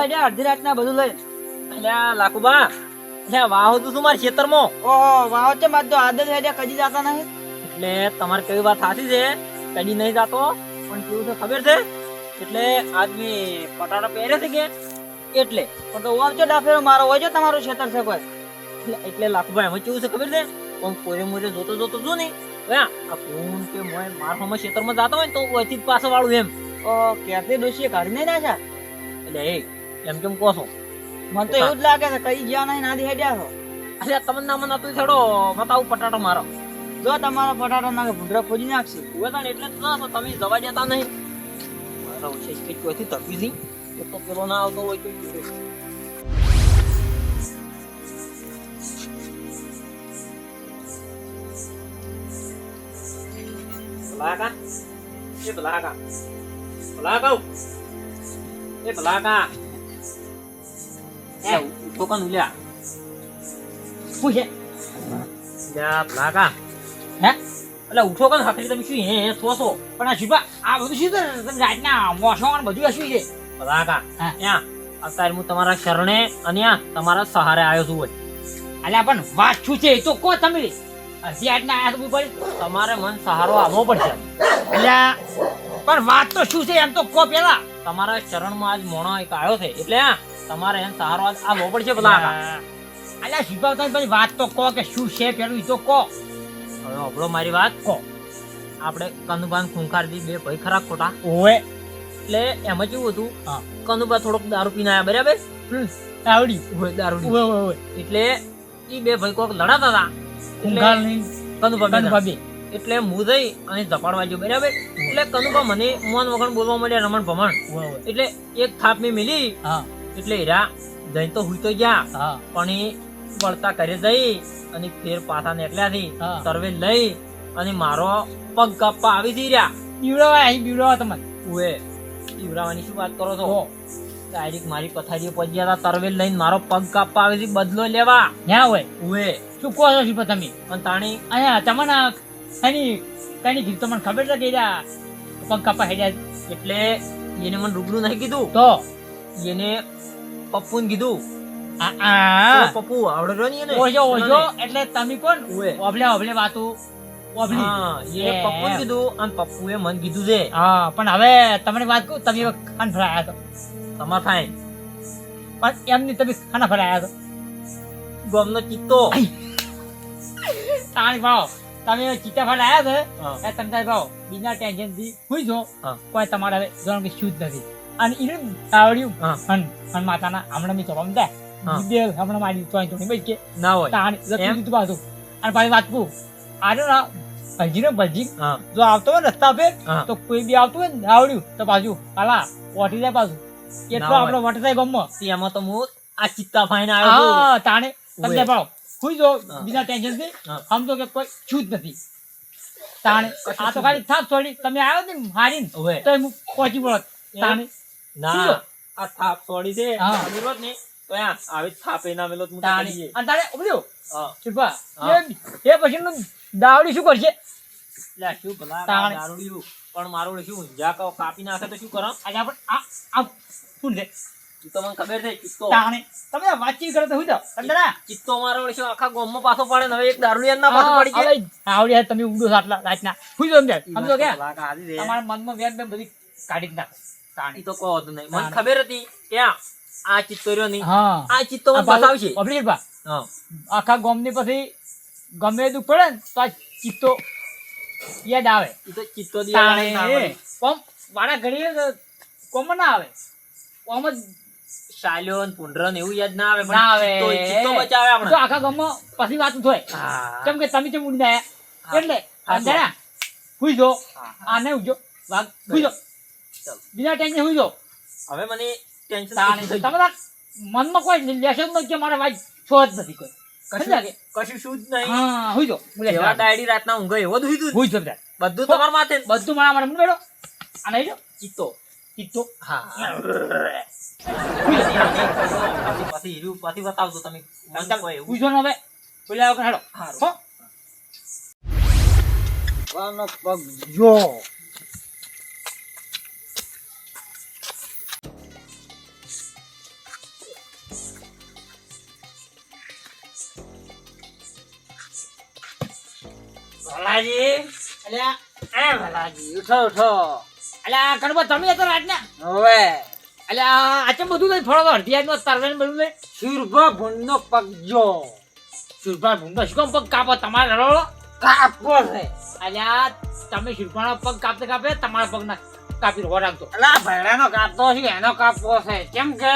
હેડ્યા અડધી રાતના બધું લઈ. અલ્યા લાખુબા અલ્યા વાહો તું તું મારા ખેતરમાં? ઓહો વાહો છે મારે તો આદત હેડ્યા કદી જાતા નહીં. એટલે તમારે કેવી વાત સાચી છે કદી નહીં જાતો પણ કેવું છે ખબર છે? એટલે આદમી પટાટા પહેરે છે કે? એટલે. પણ તો વાંચો ડાફેરો મારો હોય છે તમારું ખેતર છે કોઈ. એટલે- એટલે લાખુભાઈ એમાં કેવું છે ખબર છે? પણ કોરે મોરે જોતો જોતો જો નહીં? આ ફોન કે મોય મારા હમણાં ખેતરમાં જતો હોય તો જ પાછો વાળું એમ. ઓ કેફે ડોશીએ કાઢી નહીં નાખ્યા એટલે એ એમ કેમ કહો છો? મને તો એવું જ લાગે છે, કઈ ગયા નહીં, નાદી હેડ્યા છો. અરે તમને ના મને તું થોડો બતાવું પટાટો મારો. જો તમારા પટાટો નાખે, ભૂંડરા ખોજી નાખશે. હતા ને એટલે જ ના તમે જવા જતા નહીં. મારો છે, કે કોઈથી તપી હતી એક તો પેલો ના આવતો હોય તો ભલાકા? એ ભલાકા. ભલાકા એ ભલાકા. એ ઉઠો કાન ઉલ્યા શું છે? ભલાકા. હે? એટલે ઉઠો કાન હાકરી તમે શું હે હે થોસો. પણ આ શિલ્પા આ બધું શું છે? તમે રાતના મોસમ બધું આ શું છે? ભલાકા હા. ત્યાં અત્યારે હું તમારા શરણે અને તમારા સહારે આવ્યો છું હોય અલ્યા પણ વાત શું છે? એ તો કહો તમે. અડધી રાતના આયા તો પડી તમારે મન સહારો આવવો પડશે. એટલે પણ વાત તો શું છે? એમ તો કહો પેલા તમારા ચરણમાં આજ મોણો એક આવ્યો છે. એટલે આ તમારે એમ સહારો આવવો પડશે ભલાકા અલ્યા શિલ્પા તમે પછી વાત તો કહો કે શું છે પેલું એ તો કહો. હવે અભળો મારી વાત કહો. આપણે કનુભાન ખૂંખારજી બે ભાઈ ખરા ખોટા. ઓએ એટલે એમાં કેવું હતું. હા. કનુભા થોડોક દારૂ પીને આવ્યા બરાબર? આવડી. હોય દારૂ ઓએ ઓએ ઓએ એટલે એ બે ભાઈ કોક લડાતા હતા. એટલે નહીં કનુભા એટલે હું જઈ અને ઝપાડવા જો બરાબર? એટલે કનુભા મને મોન વગણ બોલવા મળ્યા રમણ ભમણ. એટલે એક થાપ મેં મિલી એટલે હીરા જઈ તો હુઈ તો ગયા. પણ એ વળતા કરે જઈ અને ફેર પાછા નીકળ્યા થી સર્વે લઈ અને મારો પગ કપ્પા આવી જઈ રહ્યા. બીવડાવા અહીં બીવડાવા તમને. ઉએ બીવડાવાની શું વાત કરો છો? ડાયરેક્ટ મારી પથારીઓ પહોંચી ગયા હતા તરવેલ લઈને મારો પગ કાપવા આવે છે બદલો લેવા. ન્યા હોય. ઉએ શું કહો છો શિપા તમે? અને તાણી અહીંયા તમને એની કઈની કીધું તમને ખબર કે પગ કાપા હેડ્યા. એટલે એને મને રૂબરૂ નહીં કીધું? તો? એને પપ્પુને કીધું. આ પપ્પુ આવડે ને એને? ઓજો ઓજો એટલે તમે કોણ. ઓબલે ઓબલે વાતો ઓબલી. એમ. પપ્પુને કીધું અને પપ્પુએ મન કીધું છે. હા પણ હવે તમને વાત કહું તમે ખાન ફરાયા તો તમાર થાય. પણ એમની તમે ખાના ફરાયા તો ગમનો ચિત્તો. તાણી ભાવ. તમે ચિત્તા ફરાયા છે? એ તમને ભાવ. બીજા ટેન્શનથી હુઈ જો. કોઈ તમારે હવે જોવાનું કે શું નથી. અને એને આવડ્યું. હન હન માતાના હમણાં મેં તો રમતા હા. હમણાં મારી તો તો નહીં કે. ના હોય. તાણી એમ? જતું પાછું અને પાછી વાત કહું આજો ના ભજી. ને ભજી જો આવતો હોય રસ્તા પે તો કોઈ બી આવતું હોય ને આવડ્યું તો પાછું હાલા ઓઠી જાય પાછું. એટલો. આપણો વટ થાય ગમમાં એમાં તો હું આ ચિત્તા ફાઈન આવ્યો હા તાણે. તમને ભાવ હુઈ જો બીજા ટેન્શનથી. આમ તો કે કોઈ છું જ નથી. તાણે આ તો ખાલી થાપ છોડી તમે આવ્યો ને હારીને. તો હું પહોંચી પડત તાણે ના. આ થાપ સોડી છે. આવેલો ને તો આ આવી થાપે ના મેલો હું તાણે. અને તારે ઓબલ્યો હા. ચૂપા. એ પછી નું દાવડી શું કરશે? લે શું ભલા. દારૂડિયું પણ મારો શું ઊંઝા કહો કાપી નાખે તો શું કરો? આજે આપણે આ આ શું લે મને ખબર છે ચિત્તો. તાણે. તમે વાતચીત કરો તો હું જાઓ તમને ચિત્તો મારો આખા ગોમમાં પાછો પડે હવે એક દારૂડિયા ના પાછો પડી જાય આવડી તમે ઊંડો આટલા રાતના. હું જો સમજાય? સમજો કે કાઢી તમારા મનમાં વ્યાજ બધી કાઢી જ નાખે. તાણી તો કહો તો નહીં. મને ખબર હતી ક્યાં આ ચિત્તો નહીં. આ ચિત્તો બતાવશે પબ્લિક બા આખા ગામની પછી ગમે દુઃખ પડે ને તો આ ચિત્તો યાદ આવે. તો ચિત્તો તાણે કોમ વાળા ઘડીએ કોમ ના આવે. કોમ જ શાલ્યો ને પુંડરો એવું યાદ ના આવે ના આવે. ચિત્તો તો આખા ગામમાં પછી વાત થાય કેમ કે તમે ઉડી હા. એટલે અંધારા. જો આને ઉજો વાગ જો. બીજા ટેન્શન હુઈ જો હવે મને ટેન્શન તમે મનમાં કોઈ લેશન કે મારે વાત છો જ નથી કોઈ? કશું શું જ નહીં. હા હુઈ જો એવા ડાયડી રાતના ઊંઘે એવો જ હુઈ તું. હુઈ જો બધું તમારા માથે બધું મારા માટે બેઠો. આ નહીં જો ચિત્તો. ચિત્તો? હા. પછી હીરું પછી બતાવજો તમે. મને કોઈ એવું. હુઈ જો ને હવે. બોલ્યા હેડો હારું. પગ જો. ઉઠો ઉઠો. અલ્યા કણબા તમે હતા રાતના? હવે. અલ્યા આ ચમ બધું તો અડધી આજમાં તરવે ને બધું લઈ શુરભા ભૂંડનો પગજો સુરભા ભૂંડો શું કામ પગ કાપો? તમારે રડો. કાપો છે. અલ્યા તમે સુરભાનો પગ કાપતે કાપે તમારા પગ ના કાપી હો રાખતો અલા ભૈડાનો કાપતો છે એનો કાપવો છે. કેમ કે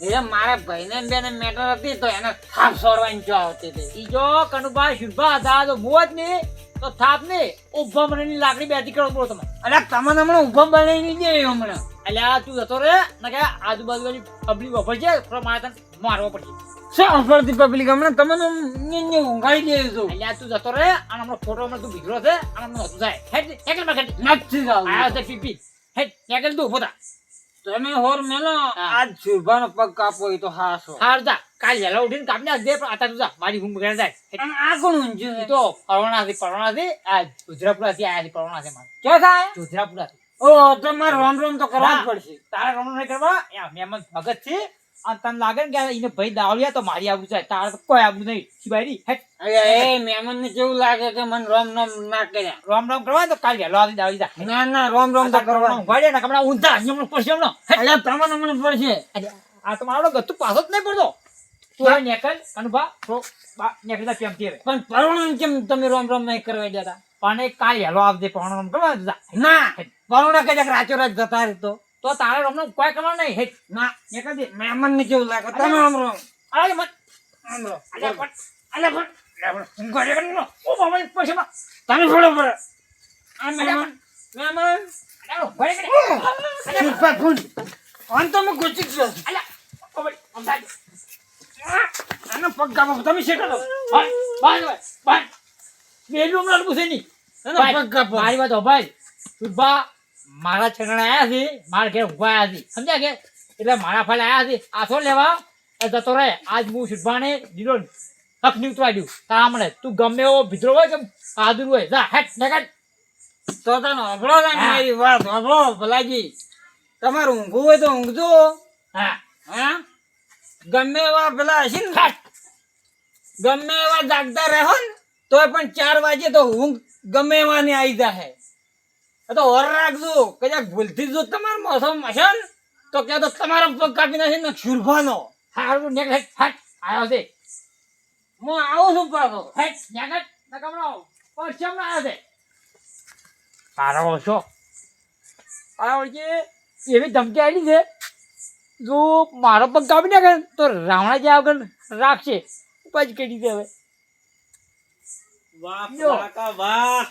એ મારા ભાઈને ને બેને મેટર હતી તો એને થાપ સોડવાની જો આવતી હતી. ઈ જો કનુભાઈ સુરભા હતા તો મું જ નહીં તો થાપ ને ઊભા મને લાકડી બેઠી કરો બોલો તમે. અલ્યા તમને હમણાં ઊભા બનાવી દે હમણાં. અલ્યા તું જતો રે ને કે આજુબાજુ વાળી પબ્લિક વફર છે તો મારે તને મારવો પડશે. શું અફરતી પબ્લિક હમણાં? તમને ઊંઘાઈ દે છો. અલ્યા તું જતો રે અને હમણાં ફોટો હમણાં તું ભીગરો છે અને હમણાં હતું જાય. હેડ એકલમાં નથી જાવ. આ છે પીપી. હેડ એકલ તું પોતા તમે હોર મેલો. આજ શુરભાનો પગ કાપો એ તો હાસો. હાર જા. કાલ વહેલા ઉઠીને કાપને આજ દે પણ આતા તું જા. મારી ઊંઘ બગડે જાય. અને આ કોણ ઈ છે? તો પરવાનાથી પરવાનાથી આ ગુજરાપુરાથી આયા છે પરવાણાથી મારે. ક્યાં થાય ગુજરાપુરાથી ઓ તમારે રોમ રોમ તો કરવા જ પડશે. તારે રોમ નહીં કરવા. એ મહેમાન ભગત છે. અને તને લાગે ને કે એને ભાઈ દાવડિયા તો મારી આવું છે તાર તો કોઈ આબુ નહીં. શિવાયરી હેટ અરે એ મહેમાન ને કેવું લાગે કે મને રોમ રોમ ના કર્યા? રોમ રોમ કરવા તો કાલ વહેલો આવી દાવડી જા. ના ના રોમ રોમ તો કરવા ઉભાડે ને કમણા ઊંધા હમણાં પડશે હમણાં એટલે તમને હમણાં પડશે. આ તો મારો ગત્તુ પાછો જ નહીં પડતો. તું નેકલ અનુભા બા નેકળતા કેમથી હવે. પણ પરવણ કેમ તમે રોમ રોમ નહીં કરવા દેતા? પણ એ કાલ વહેલો આવજે પણ રોમ કરવા ના. પરવણ કદાચ રાચો રાત જતા રહેતો. તો તારે રમનો કોઈ કરવા નહીં. હેટ ના નેકળ દે મહેમાન ને કેવું લાગે. તમે આમ રોમ અરે મત આમ રોમ અલ્યા પણ અલ્યા પણ હું ઘરે કરીને ઓ બાબા પછી તમે થોડો પર. આ મહેમાન. મહેમાન. અલ્યા ઘરે કરીને શુરભા ભૂંડ આમ તો હું ગોચી જ છું. અલ્યા ઓ બડી આનો પગ કાપો તમે શેઠો દો ભાઈ ભાઈ ભાઈ ભાઈ. બેલું હમણાં પૂછે નહીં પગ કાપો મારી વાત ભાઈ સુભા મારા છગડા આયા છે મારા ઘેર ઊભા આવ્યા છે. સમજ્યા કે? એટલે મારા ફાલે આયા છે. આસો લેવા. એ જતો રહે. આજ હું સુભાને દીધો હકની દઉં. તારા મળે તું ગમે એવો ભીતરો હોય કે બહાદુર હોય જા હેટ નેકટ તો તને અભળો ને મારી વાત અભળો ભલાજી. તમારે ઊંઘવું હોય તો ઊંઘજો. હા. હા? ગમે એવા પેલા હશે ને હેટ ગમે એવા જાગતા રહો ને તોય પણ ચાર વાગે તો ઊંઘ ગમે એવાની આવી જાય તો ઓર રાખજો. કદાચ ભૂલથી જો તમારો મોસમ હશે તો ક્યાં તો તમારો પગ કાપી નાખે ને શુરભાનો. હારું નેક હેટ હેટ આવ્યો છે. હું આવું છું પાછો. હેટ નેકટ નકમનો પરચમ આવ્યો છે? તારો છો આ કે એવી ધમકી આવી છે. જો મારો પગ કાપી નાખે તો રાવણા જે આગળ રાખશે. પછી કેટી દે હવે વાહ. કાકા વાહ.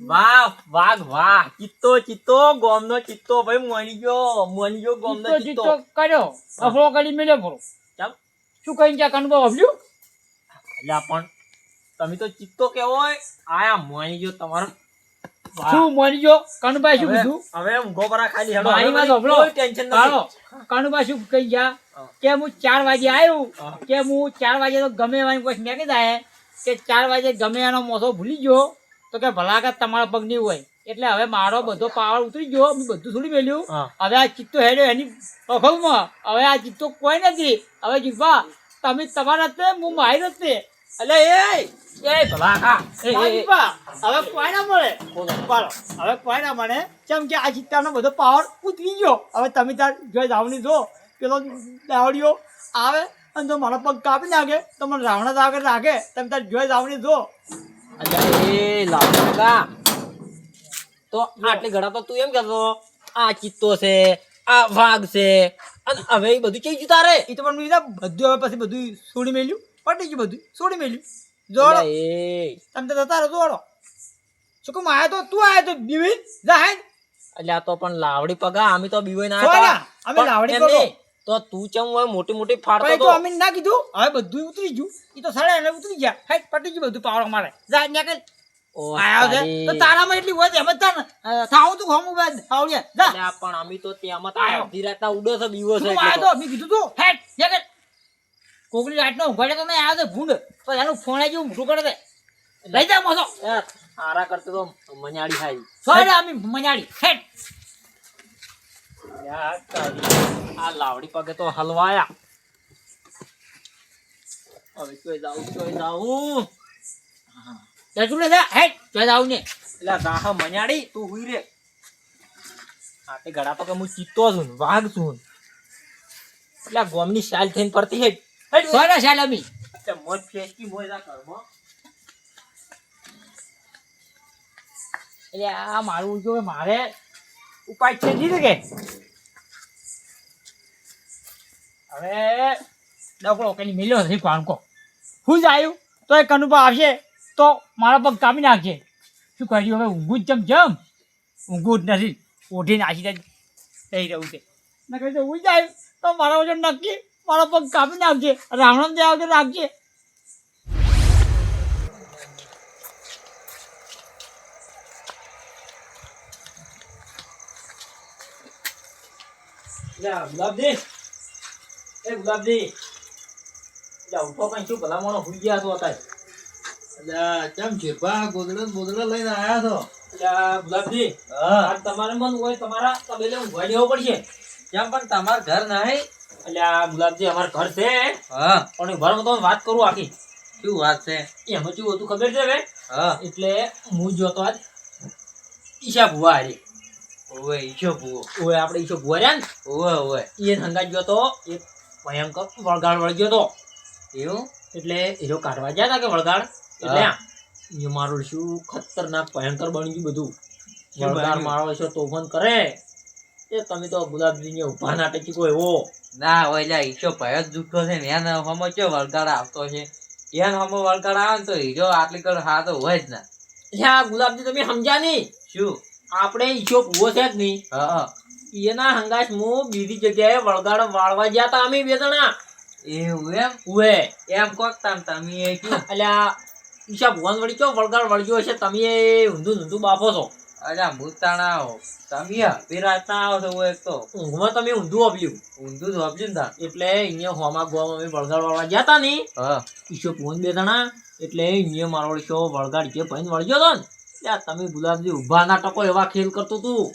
વાહ વાઘ વાહ. ચિત્તો ચિત્તો ગોમનો ચિત્તો. ભાઈ મોની ગયો મોની ગયો ગોમનો ચિત્તો. કર્યો. અફરો કરી મેલે ભરો. ચાલ શું કઈ ત્યાં કનબો આવ્યું એટલે પણ તમે તો ચિત્તો કેવો આયા મોની ગયો તમારો. શું મરી ગયો કનબા શું કીધું? હવે ઊંઘો પરા ખાલી હેડો. મારી વાત મને ટેન્શન ના કનુભાઈ શું કહી ગયા? કે હું ચાર વાગે આવ્યું કે હું ચાર વાગે તો ગમે એવાની કોઈ મેકી જાય કે ચાર વાગે ગમે એનો મોસો ભૂલી ગયો? તો કે ભલાકા તમારા પગ નહીં હોય. એટલે હવે મારો બધો પાવર ઉતરી ગયો બધું છોડી મેલ્યું. હવે આ ચિત્તો હેડ્યો એની પગમાં. હવે આ ચિત્તો કોઈ નથી. હવે જીવવા તમે તમારા તે હું મારી તે એટલે એ એ ભલાકા એ, હવે કોઈ ના મળે. હવે કોઈ ના મળે. કેમ કે આ ચિત્તાનો બધો પાવર ઉતરી ગયો. હવે તમે તાર જોઈ જાવની જો પેલો દાવડીઓ આવે અને જો મારો પગ કાપી નાખે તો મને રાવણા આગળ રાખે. તમે તાર જોઈ જાવની જો. અલ્યા એ લાવ તો આટલી ઘડા તો તું એમ કહેતો આ ચિત્તો છે આ વાઘ છે. અને હવે એ બધું કેવી તારે એ તો પણ બીજા બધું હવે પછી બધું છોડી મેલ્યું પટી ગયું બધું છોડી મેલ્યું. જોડો. એ. તમે જતા રહો જોડો. શું કહું આયા તો તું આયા તો બીવી? જા અલ્યા તો પણ લાવડી પગા અમે તો બીવાઈ ના અમે લાવડી પગો. તો તું ચમ હોય મોટી મોટી ફાડતો તો અમે ના કીધું? હવે બધું ઉતરી ગયું. એ તો સડે એટલે ઉતરી ગયા. હેડ પટી ગયું બધું પાવર મારે. જા ત્યાં ઓ આયો છે. તો તારામાં એટલી હોય એમ જ તાર તું હોમું બાદ? આવડ્યા. જા. પણ અમે તો તેમાં તો. અડધી રાતના ઉડો છે બીવો છે આયો તો. અમે કીધું તું. ત્યાં કઈ કોકની રાતનો ઉભાડે તો નહીં આવ્યો ભૂંડ. તો એનું ફોન જેવું મોટું કરે લઈ જા મોસો હારા કરતો તો મજાડી થાય સોરે અમે મજાડી તારી. આ લાવડી પગે તો હલવાયા. હવે ચોય જાઉં ચોય જાઉં. ને એટલે તું હુઈ રે. હું છું વાઘ છું એટલે ગોમની શાલ થઈને પડતી હે. સોના શાલામી એટલે મોજ આ. એટલે આ મારું જો મારે. ઉપાય છે કે? હવે ડબલો કઈ મિલ્યો નથી પાણકો હું જ આવ્યું તો એ કનુપા આવશે તો મારા પગ કાપી નાખશે શું કર્યું હવે ઊંઘું જ જમ જમ ઊંઘું જ નથી ઓઢીને આશી થઈ રહ્યું છે. ને કહી હું જ આવ્યું તો મારા વજન નક્કી મારા પગ કાપી નાખજે રાવણ જે આવશે રાખજે. Yeah, love ગુલાબજી એ ગુલાબજી એટલે ઉઠો કઈ શું ભલા મોણો હુઈ ગયા છો અત્યારે? અલ્યા ચમ શેરપા ગોદડા ને લઈને આયા છો? એટલે ગુલાબજી હા. તમારે મન હોય તમારા તબેલે ઊંઘવા જવું પડશે. કેમ પણ તમાર ઘર નહીં? એટલે આ ગુલાબજી અમાર ઘર છે. હા. પણ ઘરમાં તમને વાત કરું આખી. શું વાત છે? એમાં શું હતું ખબર છે હા. એટલે હું જોતો આજ ઈશા ભુવા હારી. ઓવે ઈશો ભુવો. ઓવે આપણે ઈશો ભુવા રહ્યા ને? ઓવે ઓવે. એ હંગાત જોતો એક ભયંકર વળગાડ વળગ્યો તો. એવું? એટલે હીરો કાઢવા ગયા હતા કે વળગાડ? એટલે એ મારું શું ખતરનાક ભયંકર બની ગયું બધું. વળગાડ મારો છે તોફાન કરે. એ તમે તો ગુલાબજીને ઊભા ના ટેકી કોઈ એવો ના હોય લ્યા ઈશો ભય જ જુઠ્ઠો છે ને. એના હમો ચો વળગાડ આવતો છે? એના હમો વળગાડ આવે ને તો હીરો આટલી કર હા તો હોય જ ના. ગુલાબજી તમે સમજ્યા નહીં? શું? આપણે ઈશો ભૂવો છે જ નહીં. હા. એના હંગાશ હું બીજી જગ્યાએ વળગાડ વાળવા ગયા તા અમે બે જણા. એવું એમ? ઉએ એમ કોક તામ તમે આ ઈશા ભગવાન વળી ચો વળગાડ વળગ્યો હશે? તમે ઊંધું ઊંધું બાફો છો. અલ્યા ભૂતાણા આવો. તમે અડધી રાતના આવો છો એક તો. ઊંઘમાં તમે ઊંધું આપ્યું ઊંધું જ વાપજો ને એટલે અહીંયા હોમા ગોમ અમે વળગાડ વાળવા ગયા તા ને. હા. ઈશો ભગવાન બે જણા. એટલે અહીંયા મારો ઈશો વળગાડ જે ભાઈને વળગ્યો તો ને. તમે ગુલાબજી ઊભા ના ટકો એવા ખેલ કરતો તું.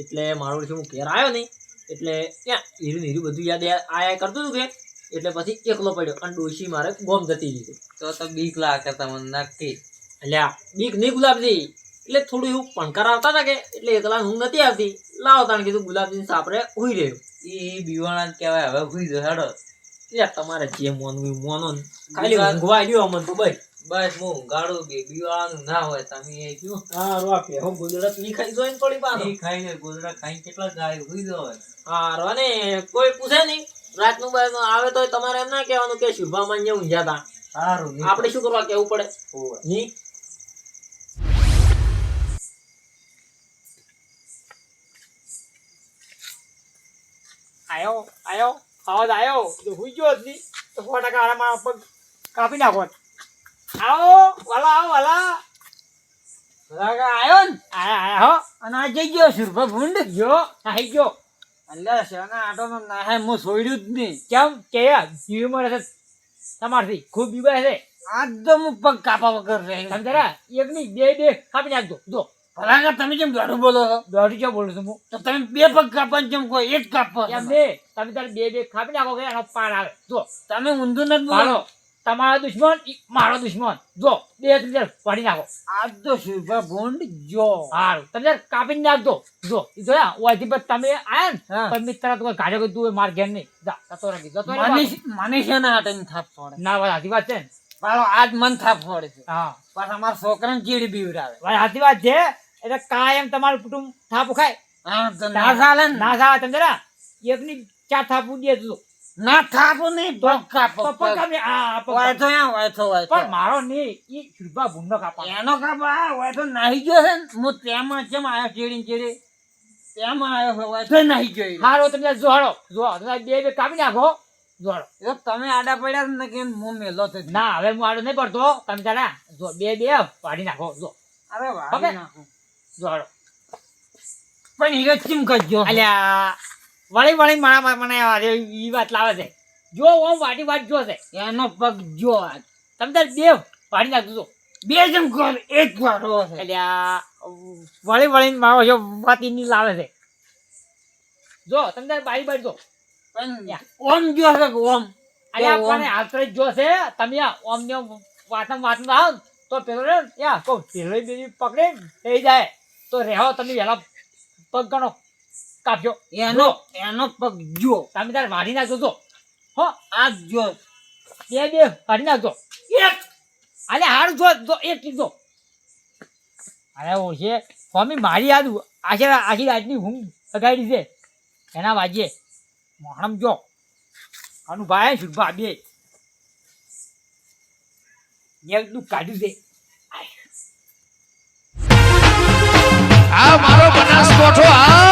એટલે મારું હું ઘેર આવ્યો નહીં. એટલે ત્યાં હીરું હીરું બધું યાદ આયા કરતું હતું કે એટલે પછી એકલો પડ્યો અને ડોશી મારે ગોમ જતી રહી તો તો બીક લાગે તમને નક્કી? એટલે આ બીક નહીં ગુલાબજી. એટલે થોડું એવું પણકાર આવતા હતા કે એટલે એકલા હું નથી આવતી. લાવો તાણ કીધું ગુલાબજી સાપરે હોઈ રહ્યો એ બીવાણા કહેવાય હવે હોઈ જશે હેડો. એટલે તમારે જે મોનવું મોનો ખાલી ઊંઘવા આવ્યો અમને તો બસ. બસ હું ગાડું બે બીવાળાનું ના હોય તમે એ કયું? હા રોવા હું ગુજરાતની ખાઈ જોઈને થોડી પાછો. ઈ ખાઈને ગુજરાત ખાઈ કેટલા ગાય હુઈ દો હા રો ને કોઈ પૂછે નહીં. રાતનું બાય આવે તો તમારે એમ ના કહેવાનું કે શુભામાં જેવું ઊંઝા સારું આપણે શું કરવા કેવું પડે. ની? આયો આયો આવાજ આયો. જો હુઈ ગયો જ નહીં તો સો ટકા મારા પગ કાપી નાખો. આવો વાલા આવો વાલા. આવ્યો ને? આયા આયા હો. અને આ જઈ ગયો સુરભા ભૂંડ. ગયો. આઈ ગયો. અલ્યા શેના આટો નો નાહે હું છોડ્યું જ નહીં. કેમ? કે જીવ મળે છે તમારથી. ખૂબ બીબાય છે. આજ પગ કાપા વગર રહે. સમજરા એક ની બે બે. કાપી નાખજો. જો. ભલાકા તમે કેમ ગાડું બોલો છો? દોઢી કેમ બોલું છું હું? તો તમે બે પગ કાપવાનું કેમ કોઈ એક કાપો એમ ને તમે તારે બે બે કાપી નાખો કે એનો પાર આવે. જો. તમે ઊંધું નથી બોલો. તમારો દુશ્મન મારો દુશ્મન. જો બે ત્રણ પાડી નાખો. આજ તો ભૂંડ જો. હારું. તમે કાપી નાખજો. જો જોયા ઓયથી પછી તમે આયા ને પણ મિત્ર તો ગાડે કોઈ તું માર ઘેર નહીં. જા જતો રાખી જતો મને. મને શેના થાપ પડે ના વાત સાચી વાત છે ને. પાછો આજ મન થાપ પડે છે. હા. પાછા મારા છોકરાને ચીડી બીવડાવે. ભાઈ સાચી વાત છે. એટલે કાયમ તમારું કુટુંબ થાપુ ખાય ના ચાલે ને ના. સાવા તમે જરા એકની ચાર થાપુ દે તું. ના કાપો નહીં પગ કાપો. તો પગ કાપી આ આ વાયથો કાપી. તો યા વાય તો વાય તો પણ મારો નહીં એ શુભા ભૂંડો કાપા એનો કાપા આ વાય નાહી ગયો છે હું તેમાં જેમ આવ્યો ચીડી ચીડી તેમાં આવ્યો છે વાયથો નાહી ગયો હારો તમે જોહાડો જો તમે બે બે કાપી નાખો. જોડો. એ તમે આડા પડ્યા ને કે હું મેલો તો ના હવે હું આડો નહીં પડતો. તમે તારા જો બે બે પાડી નાખો જો. અરે? વાહ નાખું. જોડો. પણ હીરો ચીમ કરજો? અલ્યા વળી વળી મારા મને એ વાત લાવે છે. જો ઓમ વાટી વાત જો છે એનો પગ જો. તમે તાર બે પાડી નાખજો બે જમ કર એક છે. અલ્યા વળી વળી મારો જો વાત ઈ લાવે છે. જો તમે તાર બારી બારી જો. ઓમ જો છે ઓમ? અરે ઓમ. આશરે જો છે. તમે ઓમ ને વાતમ વાતમ આવ તો પેલો રે યા કહું પેલો બીજી પકડે થઈ જાય. તો રહેવા તમે વહેલા પગ ગણો. કાપજો એનો એનો પગ જો તમે તારે મારી નાખજો તો હો. આ જો બે બે વાઢી નાખજો. એક. અલે હાર જો તો એક કીધો અરે ઓછે સ્વામી મારી યાદ આખી આખી રાતની ઊંઘ બગાડી છે. એના વાજે. મોહણમ જો. આનું ભાઈ શુભા બે દુઃખ કાઢ્યું છે. આ મારો બનાસકોઠો આ